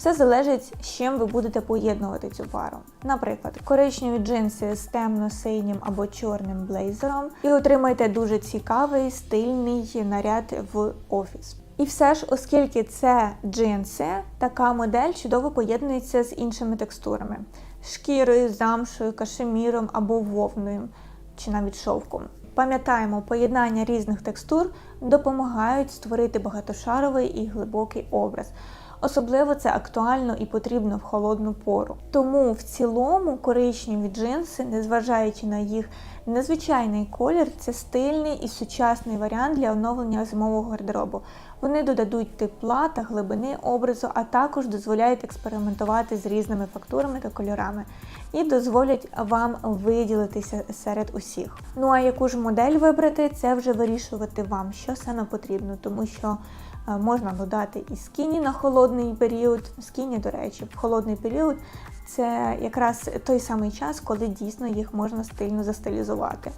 Все залежить, з чим ви будете поєднувати цю пару. Наприклад, коричневі джинси з темно-синім або чорним блейзером, і отримаєте дуже цікавий стильний наряд в офіс. І все ж, оскільки це джинси, така модель чудово поєднується з іншими текстурами: шкірою, замшою, кашеміром або вовною, чи навіть шовком. Пам'ятаємо, поєднання різних текстур допомагають створити багатошаровий і глибокий образ. Особливо це актуально і потрібно в холодну пору. Тому в цілому коричневі джинси, незважаючи на їх незвичайний колір, це стильний і сучасний варіант для оновлення зимового гардеробу. Вони додадуть тепла та глибини образу, а також дозволяють експериментувати з різними фактурами та кольорами і дозволять вам виділитися серед усіх. Ну а яку ж модель вибрати, це вже вирішувати вам, що саме потрібно, тому що е, можна додати і скіні на холодний період. Скіні, до речі, холодний період це якраз той самий час, коли дійсно їх можна стильно застилізувати.